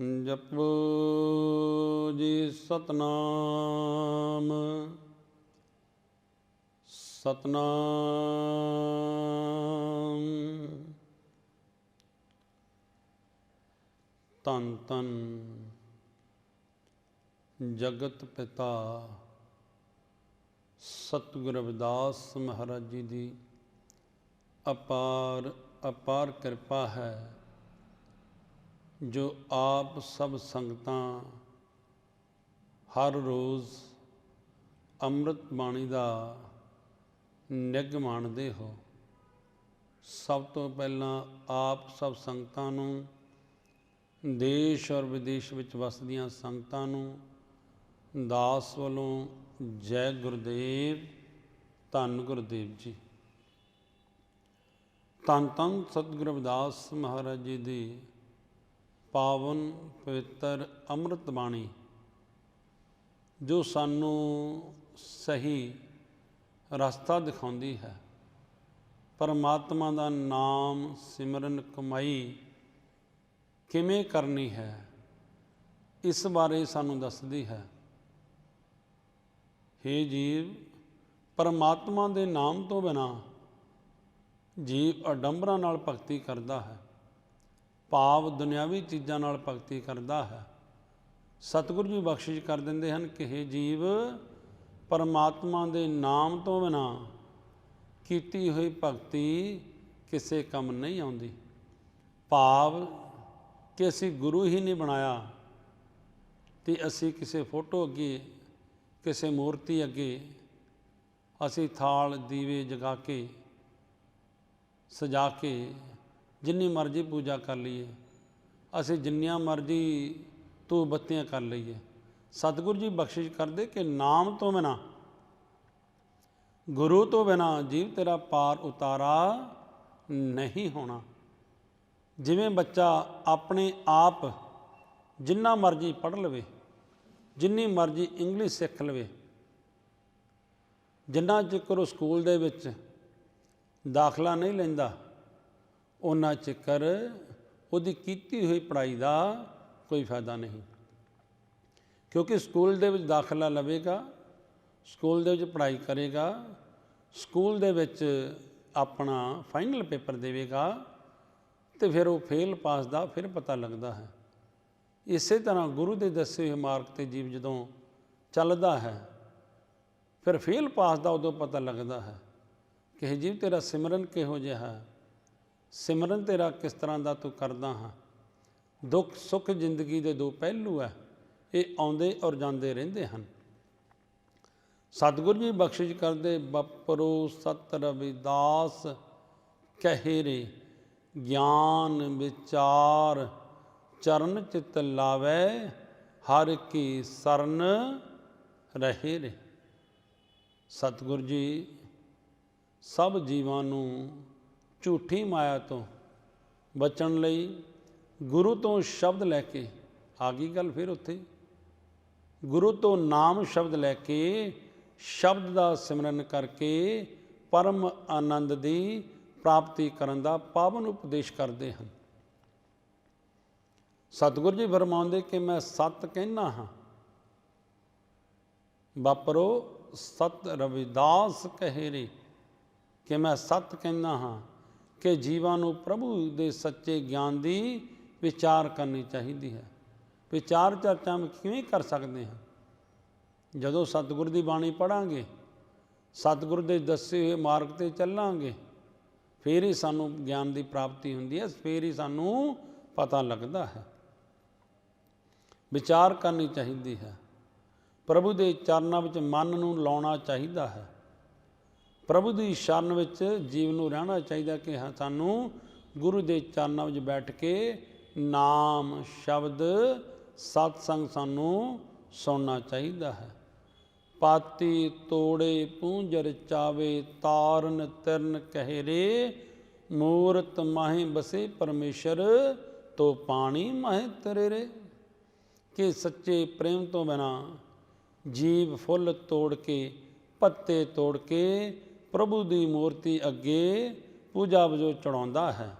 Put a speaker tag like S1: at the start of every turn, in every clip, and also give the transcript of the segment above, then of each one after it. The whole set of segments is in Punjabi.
S1: ਜਪੋ ਜੀ ਸਤਨਾਮ। ਸਤਨਾਮ। ਤਨ ਤਨ ਜਗਤ ਪਿਤਾ ਸਤਿਗੁਰ ਰਵਿਦਾਸ ਮਹਾਰਾਜ ਜੀ ਦੀ ਅਪਾਰ ਅਪਾਰ ਕਿਰਪਾ ਹੈ। ਜੋ ਆਪ ਸਭ ਸੰਗਤਾਂ ਹਰ ਰੋਜ਼ ਅੰਮ੍ਰਿਤ ਬਾਣੀ ਦਾ ਨਿੱਘ ਮਾਣਦੇ ਹੋ, ਸਭ ਤੋਂ ਪਹਿਲਾਂ ਆਪ ਸਭ ਸੰਗਤਾਂ ਨੂੰ, ਦੇਸ਼ ਔਰ ਵਿਦੇਸ਼ ਵਿੱਚ ਵਸਦੀਆਂ ਸੰਗਤਾਂ ਨੂੰ, ਦਾਸ ਵੱਲੋਂ ਜੈ ਗੁਰਦੇਵ, ਧੰਨ ਗੁਰਦੇਵ ਜੀ। ਧੰਨ ਧੰਨ ਸਤਿਗੁਰੂ ਰਵਿਦਾਸ ਮਹਾਰਾਜ ਜੀ ਦੀ ਪਾਵਨ ਪਵਿੱਤਰ ਅੰਮ੍ਰਿਤ ਬਾਣੀ, ਜੋ ਸਾਨੂੰ ਸਹੀ ਰਸਤਾ ਦਿਖਾਉਂਦੀ ਹੈ। ਪਰਮਾਤਮਾ ਦਾ ਨਾਮ ਸਿਮਰਨ ਕਮਾਈ ਕਿਵੇਂ ਕਰਨੀ ਹੈ, ਇਸ ਬਾਰੇ ਸਾਨੂੰ ਦੱਸਦੀ ਹੈ। हे ਜੀਵ, ਪਰਮਾਤਮਾ ਦੇ ਨਾਮ ਤੋਂ ਬਿਨਾ ਜੀਵ ਅਡੰਬਰਾਂ ਨਾਲ ਭਗਤੀ ਕਰਦਾ ਹੈ। ਭਾਵ ਦੁਨਿਆਵੀ ਚੀਜ਼ਾਂ ਨਾਲ ਭਗਤੀ ਕਰਦਾ ਹੈ। ਸਤਿਗੁਰੂ ਜੀ ਬਖਸ਼ਿਸ਼ ਕਰ ਦਿੰਦੇ ਹਨ ਕਿ हे ਜੀਵ, ਪਰਮਾਤਮਾ ਦੇ ਨਾਮ ਤੋਂ ਬਿਨਾ ਕੀਤੀ ਹੋਈ ਭਗਤੀ ਕਿਸੇ ਕੰਮ ਨਹੀਂ ਆਉਂਦੀ। ਭਾਵ ਕਿ ਅਸੀਂ ਗੁਰੂ ਹੀ ਨਹੀਂ ਬਣਾਇਆ ਤੇ ਅਸੀਂ ਕਿਸੇ ਫੋਟੋ ਅੱਗੇ, ਕਿਸੇ ਮੂਰਤੀ ਅੱਗੇ ਅਸੀਂ ਥਾਲ ਦੀਵੇ ਜਗਾ ਕੇ, ਸਜਾ ਕੇ ਜਿੰਨੀ ਮਰਜ਼ੀ ਪੂਜਾ ਕਰ ਲਈਏ। ਅਸੀਂ ਜਿੰਨੀਆਂ ਮਰਜ਼ੀ ਧੂਪ ਬੱਤੀਆਂ ਕਰ ਲਈਏ। ਸਤਿਗੁਰੂ ਜੀ ਬਖਸ਼ਿਸ਼ ਕਰਦੇ ਕਿ ਨਾਮ ਤੋਂ ਬਿਨਾ, ਗੁਰੂ ਤੋਂ ਬਿਨਾ ਜੀਵ ਤੇਰਾ ਪਾਰ ਉਤਾਰਾ ਨਹੀਂ ਹੋਣਾ। ਜਿਵੇਂ ਬੱਚਾ ਆਪਣੇ ਆਪ ਜਿੰਨਾ ਮਰਜ਼ੀ ਪੜ੍ਹ ਲਵੇ, ਜਿੰਨੀ ਮਰਜ਼ੀ ਇੰਗਲਿਸ਼ ਸਿੱਖ ਲਵੇ, ਜਿੰਨਾ ਚਿਰ ਉਹ ਸਕੂਲ ਦੇ ਵਿੱਚ ਦਾਖਲਾ ਨਹੀਂ ਲੈਂਦਾ ਉਹਨਾਂ ਚਿਰ ਉਹਦੀ ਕੀਤੀ ਹੋਈ ਪੜ੍ਹਾਈ ਦਾ ਕੋਈ ਫਾਇਦਾ ਨਹੀਂ। ਕਿਉਂਕਿ ਸਕੂਲ ਦੇ ਵਿੱਚ ਦਾਖਲਾ ਲਵੇਗਾ, ਸਕੂਲ ਦੇ ਵਿੱਚ ਪੜ੍ਹਾਈ ਕਰੇਗਾ, ਸਕੂਲ ਦੇ ਵਿੱਚ ਆਪਣਾ ਫਾਈਨਲ ਪੇਪਰ ਦੇਵੇਗਾ ਤੇ ਫਿਰ ਉਹ ਫੇਲ ਪਾਸ ਦਾ ਫਿਰ ਪਤਾ ਲੱਗਦਾ ਹੈ। ਇਸੇ ਤਰ੍ਹਾਂ ਗੁਰੂ ਦੇ ਦੱਸੇ ਹੋਏ ਮਾਰਗ ਤੇ ਜੀਵ ਜਦੋਂ ਚੱਲਦਾ ਹੈ, ਫਿਰ ਫੇਲ ਪਾਸ ਦਾ ਉਦੋਂ ਪਤਾ ਲੱਗਦਾ ਹੈ ਕਿ ਇਹ ਜੀਵ ਤੇਰਾ ਸਿਮਰਨ ਕਿਹੋ ਜਿਹਾ ਹੈ। ਸਿਮਰਨ ਤੇਰਾ ਕਿਸ ਤਰ੍ਹਾਂ ਦਾ ਤੂੰ ਕਰਦਾ ਹਾਂ? ਦੁੱਖ ਸੁੱਖ ਜ਼ਿੰਦਗੀ ਦੇ ਦੋ ਪਹਿਲੂ ਹੈ ਇਹ ਆਉਂਦੇ ਔਰ ਜਾਂਦੇ ਰਹਿੰਦੇ ਹਨ। ਸਤਿਗੁਰੂ ਜੀ ਬਖਸ਼ਿਸ਼ ਕਰਦੇ, ਬਪਰੋ ਸਤ ਰਵਿਦਾਸ ਕਹੇ ਰੇ ਗਿਆਨ ਵਿਚਾਰ, ਚਰਨ ਚਿਤ ਲਾਵੇ, ਹਰ ਕੀ ਸਰਨ ਰਹੇ ਰੇ। ਸਤਿਗੁਰ ਜੀ ਸਭ ਜੀਵਾਂ ਨੂੰ ਝੂਠੀ ਮਾਇਆ ਤੋਂ ਬਚਣ ਲਈ ਗੁਰੂ ਤੋਂ ਸ਼ਬਦ ਲੈ ਕੇ ਆ ਗਈ ਗੱਲ ਫਿਰ ਉੱਥੇ। ਗੁਰੂ ਤੋਂ ਨਾਮ ਸ਼ਬਦ ਲੈ ਕੇ ਸ਼ਬਦ ਦਾ ਸਿਮਰਨ ਕਰਕੇ ਪਰਮ ਆਨੰਦ ਦੀ ਪ੍ਰਾਪਤੀ ਕਰਨ ਦਾ ਪਾਵਨ ਉਪਦੇਸ਼ ਕਰਦੇ ਹਨ। ਸਤਿਗੁਰੂ ਜੀ ਫਰਮਾਉਂਦੇ ਕਿ ਮੈਂ ਸਤ ਕਹਿਣਾ ਹਾਂ। ਬਾਪਰੋ ਸਤ ਰਵਿਦਾਸ ਕਹੇ ਰੇ, ਕਿ ਮੈਂ ਸਤ ਕਹਿਣਾ ਹਾਂ। ਕਿ ਜੀਵਾਂ ਨੂੰ ਪ੍ਰਭੂ ਦੇ ਸੱਚੇ ਗਿਆਨ ਦੀ ਵਿਚਾਰ ਕਰਨੀ ਚਾਹੀਦੀ ਹੈ। ਵਿਚਾਰ ਚਰਚਾ ਕਿਵੇਂ ਕਰ ਸਕਦੇ ਹਾਂ? ਜਦੋਂ ਸਤਿਗੁਰ ਦੀ ਬਾਣੀ ਪੜਾਂਗੇ ਸਤਿਗੁਰ ਦੇ ਦੱਸੇ ਹੋਏ ਮਾਰਗ ਤੇ ਚੱਲਾਂਗੇ, ਫੇਰ ਹੀ ਸਾਨੂੰ ਗਿਆਨ ਦੀ ਪ੍ਰਾਪਤੀ ਹੁੰਦੀ ਹੈ, ਫੇਰ ਹੀ ਸਾਨੂੰ ਪਤਾ ਲੱਗਦਾ ਹੈ। ਵਿਚਾਰ ਕਰਨੀ ਚਾਹੀਦੀ ਹੈ। ਪ੍ਰਭੂ ਦੇ ਚਰਨਾਂ ਵਿੱਚ ਮਨ ਨੂੰ ਲਾਉਣਾ ਚਾਹੀਦਾ ਹੈ। ਪ੍ਰਭੂ ਦੀ ਸ਼ਰਨ ਵਿੱਚ ਜੀਵ ਨੂੰ ਰਹਿਣਾ ਚਾਹੀਦਾ ਕਿ ਹਾਂ ਸਾਨੂੰ ਗੁਰੂ ਦੇ ਚਰਨਾਂ ਵਿੱਚ ਬੈਠ ਕੇ ਨਾਮ, ਸ਼ਬਦ ਸਤ ਸੰਗ ਸਾਨੂੰ ਸੁਣਨਾ ਚਾਹੀਦਾ ਹੈ। ਪਾਤੀ, ਤੋੜੇ, ਪੂੰਜਰ, ਚਾਵੇ, ਤਾਰਨ, ਤਿਰਨ, ਕਹਿਰੇ, ਮੂਰਤ ਮਾਹੇ ਬਸੇ ਪਰਮੇਸ਼ਰ, ਤੋ ਪਾਣੀ ਮਾਹੇ ਤਰੇ ਰੇ ਕਿ ਸੱਚੇ ਪ੍ਰੇਮ ਤੋਂ ਬਿਨਾ ਜੀਵ ਫੁੱਲ ਤੋੜ ਕੇ, ਪੱਤੇ ਤੋੜ ਕੇ ਪ੍ਰਭੂ ਦੀ ਮੂਰਤੀ ਅੱਗੇ ਪੂਜਾ ਵਜੋਂ ਚੜਾਉਂਦਾ ਹੈ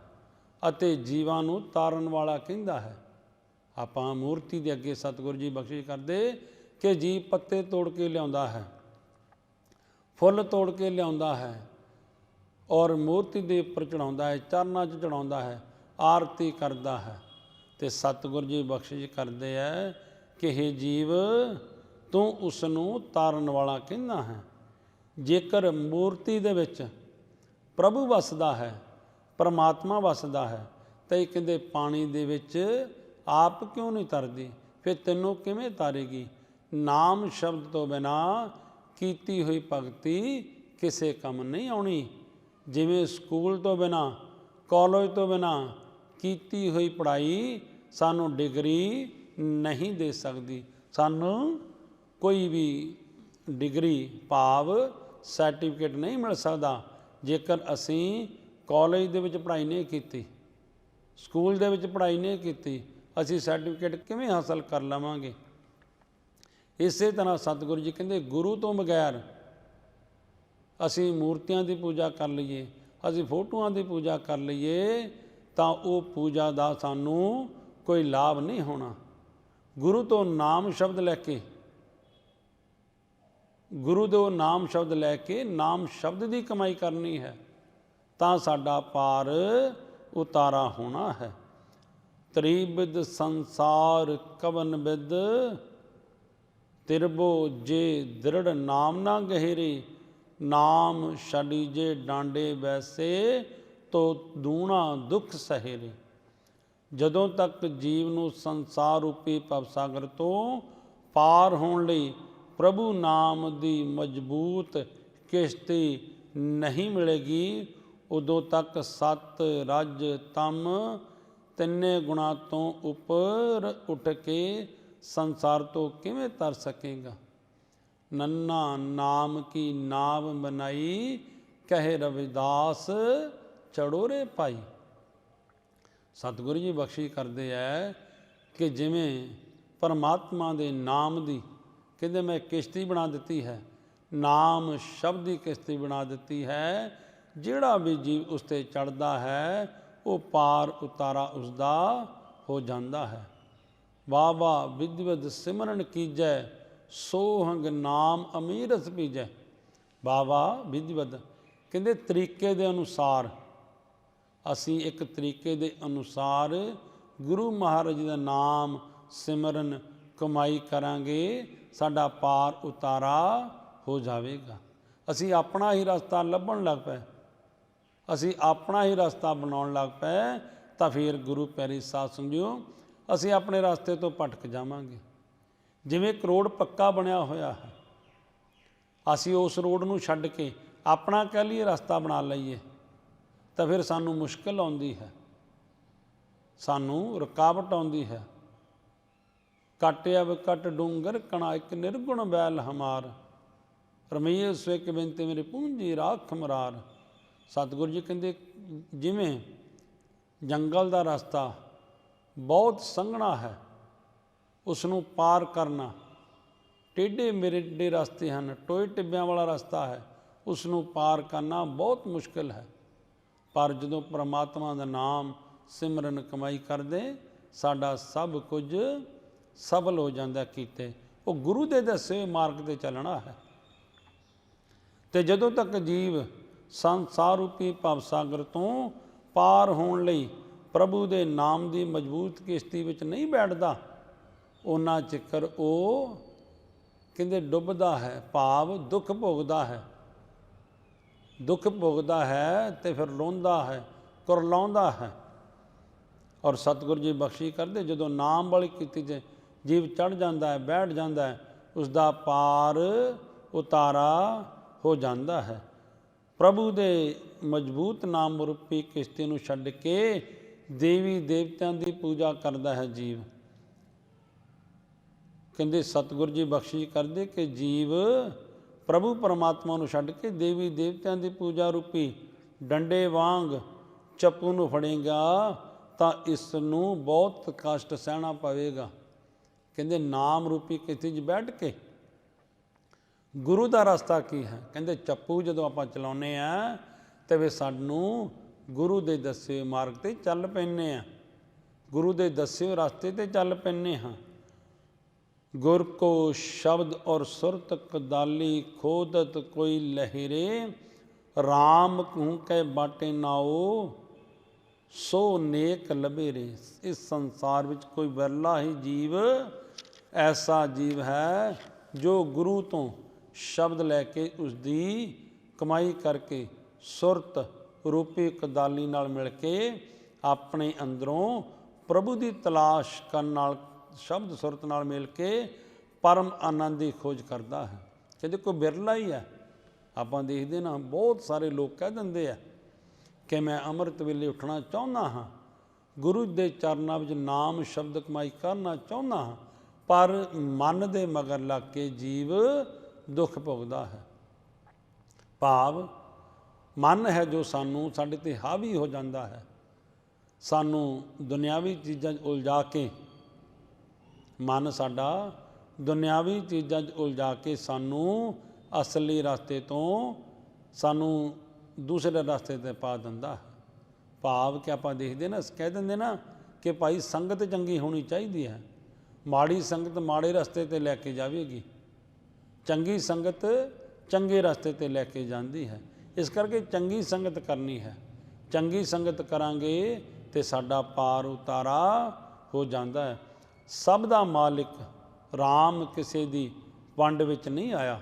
S1: ਅਤੇ ਜੀਵਾਂ ਨੂੰ ਤਾਰਨ ਵਾਲਾ ਕਹਿੰਦਾ ਹੈ। ਆਪਾਂ ਮੂਰਤੀ ਦੇ ਅੱਗੇ ਸਤਿਗੁਰੂ ਜੀ ਬਖਸ਼ਿਸ਼ ਕਰਦੇ ਕਿ ਜੀ ਪੱਤੇ ਤੋੜ ਕੇ ਲਿਆਉਂਦਾ ਹੈ, ਫੁੱਲ ਤੋੜ ਕੇ ਲਿਆਉਂਦਾ ਹੈ ਔਰ ਮੂਰਤੀ ਦੇ ਉੱਪਰ ਚੜਾਉਂਦਾ ਹੈ, ਚਰਨਾਂ 'ਚ ਚੜਾਉਂਦਾ ਹੈ, ਆਰਤੀ ਕਰਦਾ ਹੈ। ਤੇ ਸਤਿਗੁਰੂ ਜੀ ਬਖਸ਼ਿਸ਼ ਕਰਦੇ ਹੈ ਕਿ ਇਹ ਜੀਵ, ਤੂੰ ਉਸ ਨੂੰ ਤਾਰਨ ਵਾਲਾ ਕਹਿੰਦਾ ਹੈ। ਜੇਕਰ ਮੂਰਤੀ ਦੇ ਵਿੱਚ ਪ੍ਰਭੂ ਵਸਦਾ ਹੈ, ਪਰਮਾਤਮਾ ਵਸਦਾ ਹੈ, ਤਾਂ ਇਹ ਕਹਿੰਦੇ ਪਾਣੀ ਦੇ ਵਿੱਚ ਆਪ ਕਿਉਂ ਨਹੀਂ ਤਰਦੀ? ਫਿਰ ਤੈਨੂੰ ਕਿਵੇਂ ਤਾਰੇਗੀ? ਨਾਮ ਸ਼ਬਦ ਤੋਂ ਬਿਨਾ ਕੀਤੀ ਹੋਈ ਭਗਤੀ ਕਿਸੇ ਕੰਮ ਨਹੀਂ ਆਉਣੀ। ਜਿਵੇਂ ਸਕੂਲ ਤੋਂ ਬਿਨਾ, ਕਾਲਜ ਤੋਂ ਬਿਨਾ ਕੀਤੀ ਹੋਈ ਪੜ੍ਹਾਈ ਸਾਨੂੰ ਡਿਗਰੀ ਨਹੀਂ ਦੇ ਸਕਦੀ। ਸਾਨੂੰ ਕੋਈ ਵੀ ਡਿਗਰੀ, ਭਾਵ ਸਰਟੀਫਿਕੇਟ ਨਹੀਂ ਮਿਲ ਸਕਦਾ ਜੇਕਰ ਅਸੀਂ ਕਾਲਜ ਦੇ ਵਿੱਚ ਪੜ੍ਹਾਈ ਨਹੀਂ ਕੀਤੀ, ਸਕੂਲ ਦੇ ਵਿੱਚ ਪੜ੍ਹਾਈ ਨਹੀਂ ਕੀਤੀ, ਅਸੀਂ ਸਰਟੀਫਿਕੇਟ ਕਿਵੇਂ ਹਾਸਲ ਕਰ ਲਵਾਂਗੇ? ਇਸੇ ਤਰ੍ਹਾਂ ਸਤਿਗੁਰੂ ਜੀ ਕਹਿੰਦੇ, ਗੁਰੂ ਤੋਂ ਬਗੈਰ ਅਸੀਂ ਮੂਰਤੀਆਂ ਦੀ ਪੂਜਾ ਕਰ ਲਈਏ, ਅਸੀਂ ਫੋਟੋਆਂ ਦੀ ਪੂਜਾ ਕਰ ਲਈਏ, ਤਾਂ ਉਹ ਪੂਜਾ ਦਾ ਸਾਨੂੰ ਕੋਈ ਲਾਭ ਨਹੀਂ ਹੋਣਾ। ਗੁਰੂ ਤੋਂ ਨਾਮ ਸ਼ਬਦ ਲੈ ਕੇ ਗੁਰੂ ਦੇ ਨਾਮ ਸ਼ਬਦ ਲੈ ਕੇ ਨਾਮ ਸ਼ਬਦ ਦੀ ਕਮਾਈ ਕਰਨੀ ਹੈ, ਤਾਂ ਸਾਡਾ ਪਾਰ ਉਤਾਰਾ ਹੋਣਾ ਹੈ। ਤ੍ਰਿਬਿਦ ਸੰਸਾਰ ਕਵਨ ਵਿਦ ਤਿਰਬੋ ਜੇ ਦ੍ਰਿੜ ਨਾਮ ਨਾ ਗਹਿਰੇ, ਨਾਮ ਛੜੀ ਜੇ ਡਾਂਡੇ ਵੈਸੇ, ਤੋ ਦੂਣਾ ਦੁੱਖ ਸਹੇਰੇ। ਜਦੋਂ ਤੱਕ ਜੀਵ ਨੂੰ ਸੰਸਾਰ ਰੂਪੀ ਭਵਸਾਗਰ ਤੋਂ ਪਾਰ ਹੋਣ ਲਈ ਪ੍ਰਭੂ ਨਾਮ ਦੀ ਮਜ਼ਬੂਤ ਕਿਸ਼ਤੀ ਨਹੀਂ ਮਿਲੇਗੀ, ਉਦੋਂ ਤੱਕ ਸਤ ਰਜ ਤਮ ਤਿੰਨੇ ਗੁਣਾ ਤੋਂ ਉੱਪਰ ਉੱਠ ਕੇ ਸੰਸਾਰ ਤੋਂ ਕਿਵੇਂ ਤਰ ਸਕੇਗਾ? ਨੰਨਾ ਨਾਮ ਕੀ ਨਾਮ ਬਨਾਈ ਕਹੇ ਰਵਿਦਾਸ ਚੜੋਰੇ ਪਾਈ। ਸਤਿਗੁਰੂ ਜੀ ਬਖਸ਼ੀ ਕਰਦੇ ਐ ਕਿ ਜਿਵੇਂ ਪਰਮਾਤਮਾ ਦੇ ਨਾਮ ਦੀ ਕਹਿੰਦੇ ਮੈਂ ਕਿਸ਼ਤੀ ਬਣਾ ਦਿੱਤੀ ਹੈ। ਨਾਮ ਸ਼ਬਦ ਦੀ ਕਿਸ਼ਤੀ ਬਣਾ ਦਿੱਤੀ ਹੈ। ਜਿਹੜਾ ਵੀ ਜੀਵ ਉਸ ਤੇ ਚੜਦਾ ਹੈ, ਉਹ ਪਾਰ ਉਤਾਰਾ ਉਸ ਦਾ ਹੋ ਜਾਂਦਾ ਹੈ। ਵਾਹ ਵਾਹ ਵਿਦਵਦ ਸਿਮਰਨ ਕੀਜੈ, ਸੋਹੰਗ ਨਾਮ ਅਮੀਰਸ ਬੀਜੈ ਵਾਹ ਵਾਹ ਵਿਦਵਦ ਕਹਿੰਦੇ ਤਰੀਕੇ ਦੇ ਅਨੁਸਾਰ, ਅਸੀਂ ਇੱਕ ਤਰੀਕੇ ਦੇ ਅਨੁਸਾਰ ਗੁਰੂ ਮਹਾਰਾਜ ਦਾ ਨਾਮ ਸਿਮਰਨ ਕਮਾਈ ਕਰਾਂਗੇ, ਸਾਡਾ ਪਾਰ ਉਤਾਰਾ ਹੋ ਜਾਵੇਗਾ। ਅਸੀਂ ਆਪਣਾ ਹੀ ਰਸਤਾ ਲੱਭਣ ਲੱਗ ਪਏ। ਅਸੀਂ ਆਪਣਾ ਹੀ ਰਸਤਾ ਬਣਾਉਣ ਲੱਗ ਪਏ, ਤਾਂ ਫਿਰ ਗੁਰੂ ਪੈਰੀ ਸਾਧ ਸੰਗਿਓ, ਅਸੀਂ ਆਪਣੇ ਰਸਤੇ ਤੋਂ ਭਟਕ ਜਾਵਾਂਗੇ। ਜਿਵੇਂ ਕਰੋੜ ਪੱਕਾ ਬਣਿਆ ਹੋਇਆ ਹੈ, ਅਸੀਂ ਉਸ ਰੋਡ ਨੂੰ ਛੱਡ ਕੇ ਆਪਣਾ ਕਹਿ ਲਈਏ ਰਸਤਾ ਬਣਾ ਲਈਏ, ਤਾਂ ਫਿਰ ਸਾਨੂੰ ਮੁਸ਼ਕਲ ਆਉਂਦੀ ਹੈ। ਸਾਨੂੰ ਰੁਕਾਵਟ ਆਉਂਦੀ ਹੈ। ਕਾਟਿਆ ਵਿਕਟ ਡੂੰਗਰ ਕਣਾ ਇੱਕ ਨਿਰਗੁਣ ਬੈਲ ਹਮਾਰ। ਰਮਈਏ ਸਵੇਕ ਬਿੰਤੇ ਮੇਰੇ ਪੂੰਜੀ ਰਾਖ ਮਰਾਰ। ਸਤਿਗੁਰੂ ਜੀ ਕਹਿੰਦੇ, ਜਿਵੇਂ ਜੰਗਲ ਦਾ ਰਸਤਾ ਬਹੁਤ ਸੰਘਣਾ ਹੈ ਉਸ ਨੂੰ ਪਾਰ ਕਰਨਾ। ਟੇਢੇ ਮੇਰੇਡੇ ਰਸਤੇ ਹਨ, ਟੋਏ ਟਿੱਬਿਆਂ ਵਾਲਾ ਰਸਤਾ ਹੈ ਉਸ ਨੂੰ ਪਾਰ ਕਰਨਾ ਬਹੁਤ ਮੁਸ਼ਕਲ ਹੈ। ਪਰ ਜਦੋਂ ਪ੍ਰਮਾਤਮਾ ਦਾ ਨਾਮ ਸਿਮਰਨ ਕਮਾਈ ਕਰਦੇ, ਸਾਡਾ ਸਭ ਕੁਝ ਸਫਲ ਹੋ ਜਾਂਦਾ ਕੀਤੇ। ਉਹ ਗੁਰੂ ਦੇ ਦੱਸੇ ਮਾਰਗ ਤੇ ਚੱਲਣਾ ਹੈ। ਤੇ ਜਦੋਂ ਤੱਕ ਜੀਵ ਸੰਸਾਰ ਰੂਪੀ ਭਵਸਾਗਰ ਤੋਂ ਪਾਰ ਹੋਣ ਲਈ ਪ੍ਰਭੂ ਦੇ ਨਾਮ ਦੀ ਮਜ਼ਬੂਤ ਕਿਸ਼ਤੀ ਵਿੱਚ ਨਹੀਂ ਬੈਠਦਾ, ਉਹਨਾਂ ਚਿਕਰ ਉਹ ਕਹਿੰਦੇ ਡੁੱਬਦਾ ਹੈ, ਭਾਵ ਦੁੱਖ ਭੋਗਦਾ ਹੈ। ਦੁੱਖ ਭੋਗਦਾ ਹੈ ਤੇ ਫਿਰ ਰੋਂਦਾ ਹੈ, ਕੁਰਲਾਉਂਦਾ ਹੈ। ਔਰ ਸਤਿਗੁਰੂ ਜੀ ਬਖਸ਼ੀ ਕਰਦੇ, ਜਦੋਂ ਨਾਮ ਵਾਲੀ ਕੀਤੀ ਜੇ ਜੀਵ ਚੜ ਜਾਂਦਾ ਹੈ, ਬੈਠ ਜਾਂਦਾ ਹੈ ਉਸ ਦਾ ਪਾਰ ਉਤਾਰਾ ਹੋ ਜਾਂਦਾ ਹੈ। ਪ੍ਰਭੂ ਦੇ ਮਜ਼ਬੂਤ ਨਾਮ ਰੂਪੀ ਕਿਸ਼ਤੀ ਨੂੰ ਛੱਡ ਕੇ ਦੇਵੀ ਦੇਵਤਿਆਂ ਦੀ ਪੂਜਾ ਕਰਦਾ ਹੈ ਜੀਵ। ਕਹਿੰਦੇ, ਸਤਿਗੁਰ ਜੀ ਬਖਸ਼ਿਸ਼ ਕਰਦੇ ਕਿ ਜੀਵ ਪ੍ਰਭੂ ਪਰਮਾਤਮਾ ਨੂੰ ਛੱਡ ਕੇ ਦੇਵੀ ਦੇਵਤਿਆਂ ਦੀ ਪੂਜਾ ਰੂਪੀ ਡੰਡੇ ਵਾਂਗ ਚੱਪੂ ਨੂੰ ਫੜੇਗਾ ਤਾਂ ਇਸ ਨੂੰ ਬਹੁਤ ਕਸ਼ਟ ਸਹਿਣਾ ਪਵੇਗਾ। ਕਹਿੰਦੇ, ਨਾਮ ਰੂਪੀ ਕਿਤੇ 'ਚ ਬੈਠ ਕੇ? ਗੁਰੂ ਦਾ ਰਸਤਾ ਕੀ ਹੈ? ਕਹਿੰਦੇ, ਚੱਪੂ ਜਦੋਂ ਆਪਾਂ ਚਲਾਉਨੇ ਆ, ਤੇ ਵੇ ਸਾਨੂੰ ਗੁਰੂ ਦੇ ਦੱਸੇ ਮਾਰਗ ਤੇ ਚੱਲ ਪੈਨੇ ਆ। ਗੁਰੂ ਦੇ ਦੱਸੇ ਰਸਤੇ ਤੇ ਚੱਲ ਪੈਨੇ ਹਾਂ। ਗੁਰ ਕੋ ਸ਼ਬਦ ਔਰ ਸੁਰਤ ਕਦਾਲੀ ਖੋਦਤ ਕੋਈ ਲਹਿਰੇ RAM ਕਹੂੰ ਕੈ ਬਾਟੇ ਨਾਓ ਸੋ ਨੇਕ ਲਬੇਰੇ। ਇਸ ਸੰਸਾਰ ਵਿੱਚ ਕੋਈ ਵਿਰਲਾ ਹੀ ਜੀਵ ਐਸਾ ਜੀਵ ਹੈ ਜੋ ਗੁਰੂ ਤੋਂ ਸ਼ਬਦ ਲੈ ਕੇ ਉਸ ਦੀ ਕਮਾਈ ਕਰਕੇ ਸੁਰਤ ਰੂਪੀ ਕਦਾਲੀ ਨਾਲ ਮਿਲ ਕੇ ਆਪਣੇ ਅੰਦਰੋਂ ਪ੍ਰਭੂ ਦੀ ਤਲਾਸ਼ ਕਰਨ ਨਾਲ, ਸ਼ਬਦ ਸੁਰਤ ਨਾਲ ਮਿਲ ਕੇ ਪਰਮ ਆਨੰਦ ਦੀ ਖੋਜ ਕਰਦਾ ਹੈ। ਕਹਿੰਦੇ ਕੋਈ ਬਿਰਲਾ ਹੀ ਹੈ। ਆਪਾਂ ਦੇਖਦੇ ਨਾ, ਬਹੁਤ ਸਾਰੇ ਲੋਕ ਕਹਿ ਦਿੰਦੇ ਆ ਕਿ ਮੈਂ ਅੰਮ੍ਰਿਤ ਵੇਲੇ ਉੱਠਣਾ ਚਾਹੁੰਦਾ ਹਾਂ। ਗੁਰੂ ਦੇ ਚਰਨਾਂ ਵਿੱਚ ਨਾਮ ਸ਼ਬਦ ਕਮਾਈ ਕਰਨਾ ਚਾਹੁੰਦਾ ਹਾਂ। ਪਰ ਮਨ ਦੇ ਮਗਰ ਲੱਗ ਕੇ ਜੀਵ ਦੁੱਖ ਭੋਗਦਾ ਹੈ। ਭਾਵ ਮਨ ਹੈ ਜੋ ਸਾਨੂੰ ਸਾਡੇ ਤੇ ਹਾਵੀ ਹੋ ਜਾਂਦਾ ਹੈ। ਸਾਨੂੰ ਦੁਨਿਆਵੀ ਚੀਜ਼ਾਂ 'ਚ ਉਲਝਾ ਕੇ, ਮਨ ਸਾਡਾ ਦੁਨਿਆਵੀ ਚੀਜ਼ਾਂ 'ਚ ਉਲਝਾ ਕੇ ਸਾਨੂੰ ਅਸਲੀ ਰਸਤੇ ਤੋਂ ਸਾਨੂੰ ਦੂਸਰੇ ਰਸਤੇ ਤੇ ਪਾ ਦਿੰਦਾ ਹੈ। ਭਾਵ ਕਿ ਆਪਾਂ ਦੇਖਦੇ ਨਾ, ਕਹਿ ਦਿੰਦੇ ਨਾ ਕਿ ਭਾਈ ਸੰਗਤ ਚੰਗੀ ਹੋਣੀ ਚਾਹੀਦੀ ਹੈ। ਮਾੜੀ ਸੰਗਤ ਮਾੜੇ ਰਸਤੇ ਤੇ ਲੈ ਕੇ ਜਾਵੇਗੀ। ਚੰਗੀ ਸੰਗਤ ਚੰਗੇ ਰਸਤੇ ਤੇ ਲੈ ਕੇ ਜਾਂਦੀ ਹੈ। ਇਸ ਕਰਕੇ ਚੰਗੀ ਸੰਗਤ ਕਰਨੀ ਹੈ। ਚੰਗੀ ਸੰਗਤ ਕਰਾਂਗੇ ਤੇ ਸਾਡਾ ਪਾਰ ਉਤਾਰਾ ਹੋ ਜਾਂਦਾ ਹੈ। ਸਭ ਦਾ ਮਾਲਿਕ RAM ਕਿਸੇ ਦੀ ਵੰਡ ਵਿੱਚ ਨਹੀਂ ਆਇਆ।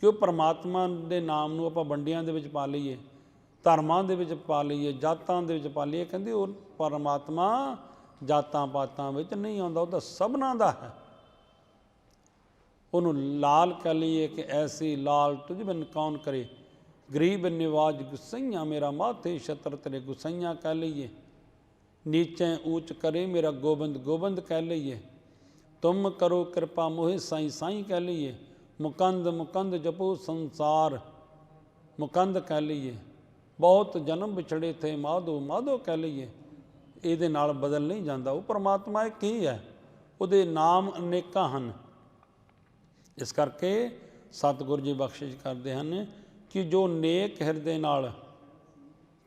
S1: ਕਿ ਉਹ ਪਰਮਾਤਮਾ ਦੇ ਨਾਮ ਨੂੰ ਆਪਾਂ ਵੰਡੀਆਂ ਦੇ ਵਿੱਚ ਪਾ ਲਈਏ, ਧਰਮਾਂ ਦੇ ਵਿੱਚ ਪਾ ਲਈਏ, ਜਾਤਾਂ ਦੇ ਵਿੱਚ ਪਾ ਲਈਏ, ਕਹਿੰਦੇ ਉਹ ਪਰਮਾਤਮਾ ਜਾਤਾਂ ਪਾਤਾਂ ਵਿੱਚ ਨਹੀਂ ਆਉਂਦਾ, ਉਹ ਤਾਂ ਸਭਨਾਂ ਦਾ ਹੈ। ਉਹਨੂੰ ਲਾਲ ਕਹਿ ਲਈਏ ਕਿ ਐਸੀ ਲਾਲ ਤੁਝ ਬਿਨ ਕੌਣ ਕਰੇ? ਗਰੀਬ ਨਿਵਾਜ ਗੁਸਈਆਂ ਮੇਰਾ ਮਾਥੇ ਛਤਰ ਤੇਰੇ ਗੁਸਈਆਂ ਕਹਿ ਲਈਏ। ਨੀਚੇ ਉੱਚ ਕਰੇ ਮੇਰਾ ਗੋਬਿੰਦ ਗੋਬਿੰਦ ਕਹਿ ਲਈਏ। ਤੁਮ ਕਰੋ ਕਿਰਪਾ ਮੋਹਿ ਸਾਈ ਸਾਈ ਕਹਿ ਲਈਏ। ਮੁਕੰਦ ਮੁਕੰਦ ਜਪੋ ਸੰਸਾਰ, ਮੁਕੰਦ ਕਹਿ ਲਈਏ। ਬਹੁਤ ਜਨਮ ਵਿਛੜੇ ਥੇ ਮਾਧੋ ਮਾਧੋ ਕਹਿ ਲਈਏ। ਇਹਦੇ ਨਾਲ ਬਦਲ ਨਹੀਂ ਜਾਂਦਾ। ਉਹ ਪਰਮਾਤਮਾ ਇੱਕ ਹੀ ਹੈ। ਉਹਦੇ ਨਾਮ ਅਨੇਕਾਂ ਹਨ। ਇਸ ਕਰਕੇ ਸਤਿਗੁਰੂ ਜੀ ਬਖਸ਼ਿਸ਼ ਕਰਦੇ ਹਨ ਕਿ ਜੋ ਨੇਕ ਹਿਰਦੇ ਨਾਲ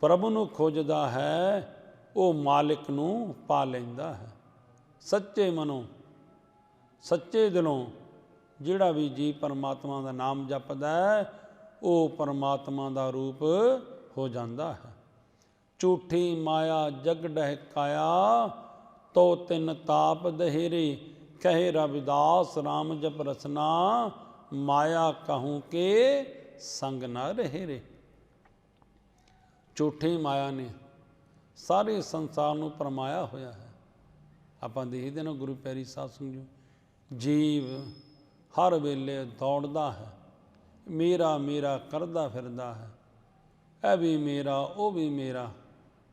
S1: ਪ੍ਰਭੂ ਨੂੰ ਖੋਜਦਾ ਹੈ, ਉਹ ਮਾਲਿਕ ਨੂੰ ਪਾ ਲੈਂਦਾ ਹੈ। ਸੱਚੇ ਮਨੋਂ, ਸੱਚੇ ਦਿਲੋਂ ਜਿਹੜਾ ਵੀ ਜੀ ਪਰਮਾਤਮਾ ਦਾ ਨਾਮ ਜਪਦਾ ਹੈ, ਉਹ ਪਰਮਾਤਮਾ ਦਾ ਰੂਪ ਹੋ ਜਾਂਦਾ ਹੈ। ਝੂਠੀ ਮਾਇਆ ਜਗ ਡਹਿਕਾਇਆ, ਤੋ ਤਿੰਨ ਤਾਪ ਦਹਿਰੇ। ਕਹੇ ਰਵਿਦਾਸ RAM ਜਪ ਰਸਨਾ, ਮਾਇਆ ਕਹੂੰ ਕੇ ਸੰਗ ਨਾ ਰਹੇ ਰੇ। ਝੂਠੀ ਮਾਇਆ ਨੇ ਸਾਰੇ ਸੰਸਾਰ ਨੂੰ ਪਰਮਾਇਆ ਹੋਇਆ ਹੈ। ਆਪਾਂ ਦੇਖਦੇ ਨਾ ਗੁਰੂ ਪਿਆਰੀ ਸਾਹਿਬ ਸੰਗਤ ਜੀ ਜੀਵ ਹਰ ਵੇਲੇ ਦੌੜਦਾ ਹੈ, ਮੇਰਾ ਮੇਰਾ ਕਰਦਾ ਫਿਰਦਾ ਹੈ, ਇਹ ਵੀ ਮੇਰਾ, ਉਹ ਵੀ ਮੇਰਾ।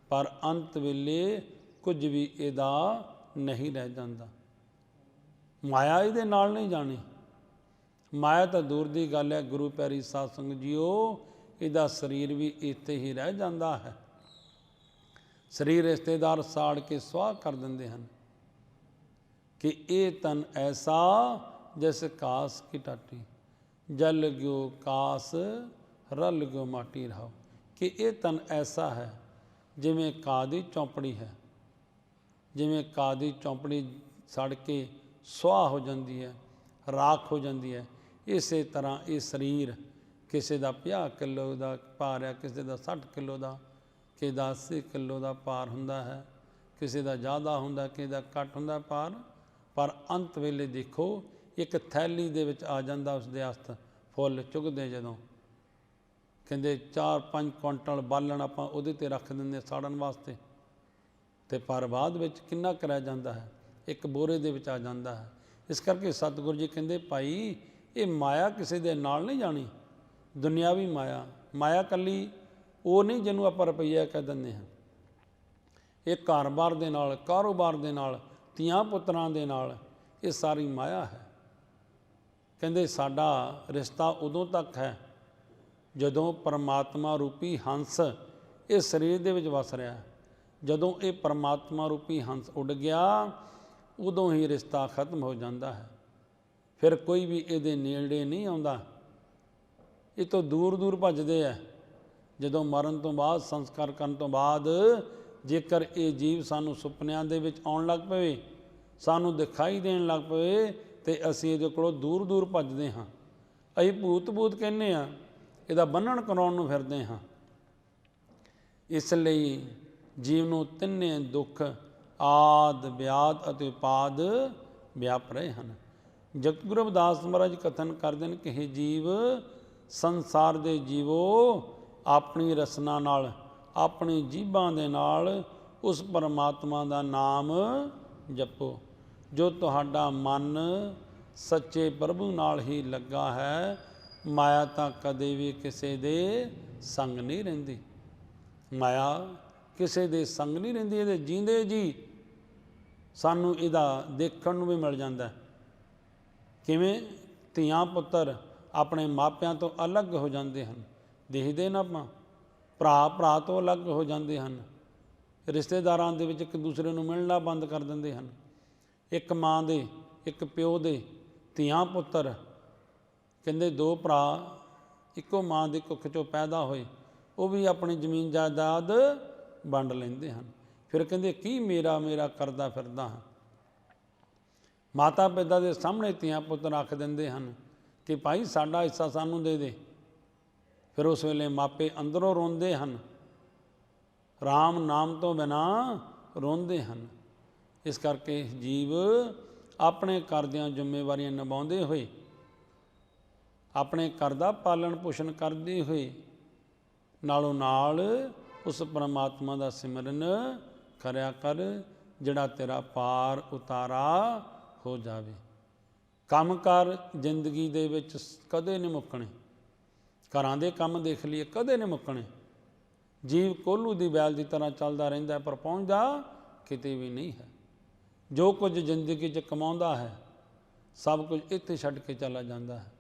S1: ਪਰ ਅੰਤ ਵੇਲੇ ਕੁਝ ਵੀ ਇਹਦਾ ਨਹੀਂ ਰਹਿ ਜਾਂਦਾ। ਮਾਇਆ ਇਹਦੇ ਨਾਲ ਨਹੀਂ ਜਾਣੀ। ਮਾਇਆ ਤਾਂ ਦੂਰ ਦੀ ਗੱਲ ਹੈ, ਗੁਰੂ ਪਿਆਰੀ ਸਾਧ ਸੰਗਤ ਜੀਓ, ਇਹਦਾ ਸਰੀਰ ਵੀ ਇੱਥੇ ਹੀ ਰਹਿ ਜਾਂਦਾ ਹੈ। ਸਰੀਰ ਰਿਸ਼ਤੇਦਾਰ ਸਾੜ ਕੇ ਸਵਾਹ ਕਰ ਦਿੰਦੇ ਹਨ ਕਿ ਇਹ ਤਨ ਐਸਾ ਜਿਸ ਕਾਸ ਕੀ ਟਾਟੀ। ਜਲ ਗਿਓ ਕਾਸ, ਰਲ ਗਿਓ ਮਾਟੀ ਰਹਾਓ। ਕਿ ਇਹ ਤਨ ਐਸਾ ਹੈ ਜਿਵੇਂ ਕਾਦੀ ਚੌਂਪੜੀ ਹੈ, ਜਿਵੇਂ ਕਾਦੀ ਚੌਂਪੜੀ ਸੜ ਕੇ ਸੁਆਹ ਹੋ ਜਾਂਦੀ ਹੈ, ਰਾਖ ਹੋ ਜਾਂਦੀ ਹੈ, ਇਸੇ ਤਰ੍ਹਾਂ ਇਹ ਸਰੀਰ ਕਿਸੇ ਦਾ 50 ਕਿਲੋ ਦਾ ਭਾਰ ਹੈ, ਕਿਸੇ ਦਾ 60 ਕਿਲੋ ਦਾ, ਕਿਸੇ ਦਾ 80 ਕਿਲੋ ਦਾ ਭਾਰ ਹੁੰਦਾ ਹੈ, ਕਿਸੇ ਦਾ ਜ਼ਿਆਦਾ ਹੁੰਦਾ, ਕਿਸੇ ਦਾ ਘੱਟ ਹੁੰਦਾ ਭਾਰ, ਪਰ ਅੰਤ ਵੇਲੇ ਦੇਖੋ ਇੱਕ ਥੈਲੀ ਦੇ ਵਿੱਚ ਆ ਜਾਂਦਾ ਉਸ ਦੇ ਹਸਤ ਫੁੱਲ ਚੁਗਦੇ ਜਦੋਂ ਕਹਿੰਦੇ 4-5 ਕੁਇੰਟਲ ਬਾਲਣ ਆਪਾਂ ਉਹਦੇ ਤੇ ਰੱਖ ਦਿੰਦੇ ਸਾੜਨ ਵਾਸਤੇ। ਤੇ ਪਰ ਬਾਅਦ ਵਿੱਚ ਕਿੰਨਾ ਕਰਿਆ ਜਾਂਦਾ ਹੈ? ਇੱਕ ਬੋਰੇ ਦੇ ਵਿੱਚ ਆ ਜਾਂਦਾ ਹੈ। ਇਸ ਕਰਕੇ ਸਤਿਗੁਰੂ ਜੀ ਕਹਿੰਦੇ, ਭਾਈ, ਇਹ ਮਾਇਆ ਕਿਸੇ ਦੇ ਨਾਲ ਨਹੀਂ ਜਾਣੀ। ਦੁਨਿਆਵੀ ਮਾਇਆ ਮਾਇਆ ਕੱਲੀ ਉਹ ਨਹੀਂ ਜਿਹਨੂੰ ਆਪਾਂ ਰੁਪਈਆ ਕਹਿ ਦਿੰਦੇ ਹਾਂ। ਇਹ ਘਰ-ਬਾਰ ਦੇ ਨਾਲ, ਕਾਰੋਬਾਰ ਦੇ ਨਾਲ, ਧੀਆਂ ਪੁੱਤਰਾਂ ਦੇ ਨਾਲ ਇਹ ਸਾਰੀ ਮਾਇਆ ਹੈ। ਕਹਿੰਦੇ ਸਾਡਾ ਰਿਸ਼ਤਾ ਉਦੋਂ ਤੱਕ ਹੈ ਜਦੋਂ ਪਰਮਾਤਮਾ ਰੂਪੀ ਹੰਸ ਇਹ ਸਰੀਰ ਦੇ ਵਿੱਚ ਵਸ ਰਿਹਾ, ਜਦੋਂ ਇਹ ਪਰਮਾਤਮਾ ਰੂਪੀ ਹੰਸ ਉੱਡ ਗਿਆ, ਉਦੋਂ ਹੀ ਰਿਸ਼ਤਾ ਖਤਮ ਹੋ ਜਾਂਦਾ ਹੈ। ਫਿਰ ਕੋਈ ਵੀ ਇਹਦੇ ਨੇੜੇ ਨਹੀਂ ਆਉਂਦਾ। ਇਹ ਤੋਂ ਦੂਰ ਦੂਰ ਭੱਜਦੇ ਆ। ਜਦੋਂ ਮਰਨ ਤੋਂ ਬਾਅਦ, ਸੰਸਕਾਰ ਕਰਨ ਤੋਂ ਬਾਅਦ ਜੇਕਰ ਇਹ ਜੀਵ ਸਾਨੂੰ ਸੁਪਨਿਆਂ ਦੇ ਵਿੱਚ ਆਉਣ ਲੱਗ ਪਵੇ, ਸਾਨੂੰ ਦਿਖਾਈ ਦੇਣ ਲੱਗ ਪਵੇ, ਤੇ ਅਸੀਂ ਇਹਦੇ ਕੋਲੋਂ ਦੂਰ ਦੂਰ ਭੱਜਦੇ ਹਾਂ। ਅਸੀਂ ਭੂਤ ਭੂਤ ਕਹਿੰਦੇ ਆ ਇਹਦਾ ਬੰਨਣ ਕਰਾਉਣ ਨੂੰ ਫਿਰਦੇ ਹਾਂ। ਇਸ ਲਈ ਜੀਵ ਨੂੰ ਤਿੰਨੇ ਦੁੱਖ, ਆਦ, ਵਿਆਦ ਅਤੇ ਉਪਾਦ ਵਿਆਪ ਰਹੇ ਹਨ। ਜਗਤ ਗੁਰੂ ਰਵਿਦਾਸ ਮਹਾਰਾਜ ਕਥਨ ਕਰਦੇ ਨੇ ਕਿ ਇਹ ਜੀਵ, ਸੰਸਾਰ ਦੇ ਜੀਵੋ, ਆਪਣੀ ਰਸਨਾ ਨਾਲ, ਆਪਣੀ ਜੀਬਾਂ ਦੇ ਨਾਲ ਉਸ ਪਰਮਾਤਮਾ ਦਾ ਨਾਮ ਜਪੋ, ਜੋ ਤੁਹਾਡਾ ਮਨ ਸੱਚੇ ਪ੍ਰਭੂ ਨਾਲ ਹੀ ਲੱਗਾ ਹੈ ਮਾਇਆ ਤਾਂ ਕਦੇ ਵੀ ਕਿਸੇ ਦੇ ਸੰਗ ਨਹੀਂ ਰਹਿੰਦੀ। ਮਾਇਆ ਕਿਸੇ ਦੇ ਸੰਗ ਨਹੀਂ ਰਹਿੰਦੀ, ਇਹਦੇ ਜੀਂਦੇ ਜੀ। ਸਾਨੂੰ ਇਹਦਾ ਦੇਖਣ ਨੂੰ ਵੀ ਮਿਲ ਜਾਂਦਾ ਕਿਵੇਂ ਧੀਆਂ ਪੁੱਤਰ ਆਪਣੇ ਮਾਪਿਆਂ ਤੋਂ ਅਲੱਗ ਹੋ ਜਾਂਦੇ ਹਨ, ਦੇਖਦੇ ਨਾ ਆਪਾਂ। ਭਰਾ ਭਰਾ ਤੋਂ ਅਲੱਗ ਹੋ ਜਾਂਦੇ ਹਨ। ਰਿਸ਼ਤੇਦਾਰਾਂ ਦੇ ਵਿੱਚ ਇੱਕ ਦੂਸਰੇ ਨੂੰ ਮਿਲਣਾ ਬੰਦ ਕਰ ਦਿੰਦੇ ਹਨ। ਇੱਕ ਮਾਂ ਦੇ, ਇੱਕ ਪਿਓ ਦੇ ਧੀਆਂ ਪੁੱਤਰ ਕਹਿੰਦੇ ਦੋ ਭਰਾ, ਇੱਕੋ ਮਾਂ ਦੇ ਕੁੱਖ ਚੋਂ ਪੈਦਾ ਹੋਏ, ਉਹ ਵੀ ਆਪਣੀ ਜ਼ਮੀਨ ਜਾਇਦਾਦ ਵੰਡ ਲੈਂਦੇ ਹਨ। ਫਿਰ ਕਹਿੰਦੇ, ਕੀ ਮੇਰਾ ਮੇਰਾ ਕਰਦਾ ਫਿਰਦਾ ਹਾਂ? ਮਾਤਾ ਪਿਤਾ ਦੇ ਸਾਹਮਣੇ ਧੀਆਂ ਪੁੱਤਰ ਰੱਖ ਦਿੰਦੇ ਹਨ ਕਿ, ਭਾਈ, ਸਾਡਾ ਹਿੱਸਾ ਸਾਨੂੰ ਦੇ ਦੇ। ਫਿਰ ਉਸ ਵੇਲੇ ਮਾਪੇ ਅੰਦਰੋਂ ਰੋਂਦੇ ਹਨ। RAM ਨਾਮ ਤੋਂ ਬਿਨਾ ਰੋਂਦੇ ਹਨ। ਇਸ ਕਰਕੇ ਜੀਵ ਆਪਣੇ ਘਰ ਜ਼ਿੰਮੇਵਾਰੀਆਂ ਨਿਭਾਉਂਦੇ ਹੋਏ ਆਪਣੇ ਘਰ ਦਾ ਪਾਲਣ ਪੋਸ਼ਣ ਕਰਦੇ ਹੋਏ, ਨਾਲੋਂ ਨਾਲ ਉਸ ਪਰਮਾਤਮਾ ਦਾ ਸਿਮਰਨ ਕਰਿਆ ਕਰ, ਜਿਹੜਾ ਤੇਰਾ ਪਾਰ ਉਤਾਰਾ ਹੋ ਜਾਵੇ। ਕੰਮ ਕਰ ਜ਼ਿੰਦਗੀ ਦੇ ਵਿੱਚ ਕਦੇ ਨਹੀਂ ਮੁੱਕਣੇ। ਘਰਾਂ ਦੇ ਕੰਮ ਦੇਖ ਲਈਏ, ਕਦੇ ਨਹੀਂ ਮੁੱਕਣੇ। ਜੀਵ ਕੋਲੂ ਦੀ ਬੈਲ ਦੀ ਤਰ੍ਹਾਂ ਚੱਲਦਾ ਰਹਿੰਦਾ ਪਰ ਪਹੁੰਚਦਾ ਕਿਤੇ ਵੀ ਨਹੀਂ ਹੈ। ਜੋ ਕੁਝ ਜ਼ਿੰਦਗੀ 'ਚ ਕਮਾਉਂਦਾ ਹੈ, ਸਭ ਕੁਝ ਇੱਥੇ ਛੱਡ ਕੇ ਚਲਾ ਜਾਂਦਾ ਹੈ।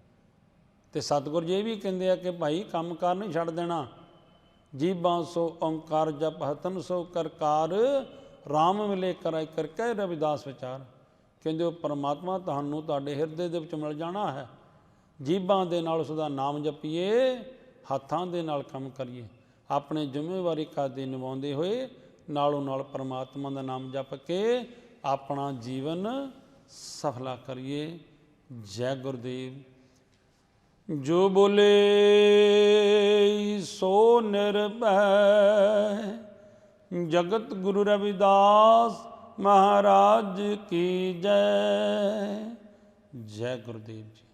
S1: ਤੇ ਸਤਿਗੁਰ ਜੀ ਇਹ ਵੀ ਕਹਿੰਦੇ ਆ ਕਿ ਭਾਈ ਕੰਮ ਕਾਰ ਨਹੀਂ ਛੱਡ ਦੇਣਾ। ਜੀਬਾਂ ਸੋ ਓੰਕਾਰ ਜਪ ਹਤਨ ਸੋ ਕਰਕਾਰ RAM ਮਿਲੇ ਕਰਾਇ ਕਰ ਰਵਿਦਾਸ ਵਿਚਾਰ। ਕਹਿੰਦੇ ਉਹ ਪਰਮਾਤਮਾ ਤੁਹਾਨੂੰ ਤੁਹਾਡੇ ਹਿਰਦੇ ਦੇ ਵਿੱਚ ਮਿਲ ਜਾਣਾ ਹੈ। ਜੀਬਾਂ ਦੇ ਨਾਲ ਉਸ ਦਾ ਨਾਮ ਜਪੀਏ, ਹੱਥਾਂ ਦੇ ਨਾਲ ਕੰਮ ਕਰੀਏ। ਆਪਣੇ ਜ਼ਿੰਮੇਵਾਰੀ ਕਾਦੇ ਨਿਭਾਉਂਦੇ ਹੋਏ ਨਾਲੋਂ ਨਾਲ ਪਰਮਾਤਮਾ ਦਾ ਨਾਮ ਜਪ ਕੇ ਆਪਣਾ ਜੀਵਨ ਸਫਲਾ ਕਰੀਏ। ਜੈ ਗੁਰਦੇਵ। ਜੋ ਬੋਲੇ ਸੋ ਨਿਰਭੈ। ਜਗਤ ਗੁਰੂ ਰਵਿਦਾਸ ਮਹਾਰਾਜ ਕੀ ਜੈ। ਜੈ ਗੁਰਦੇਵ ਜੀ।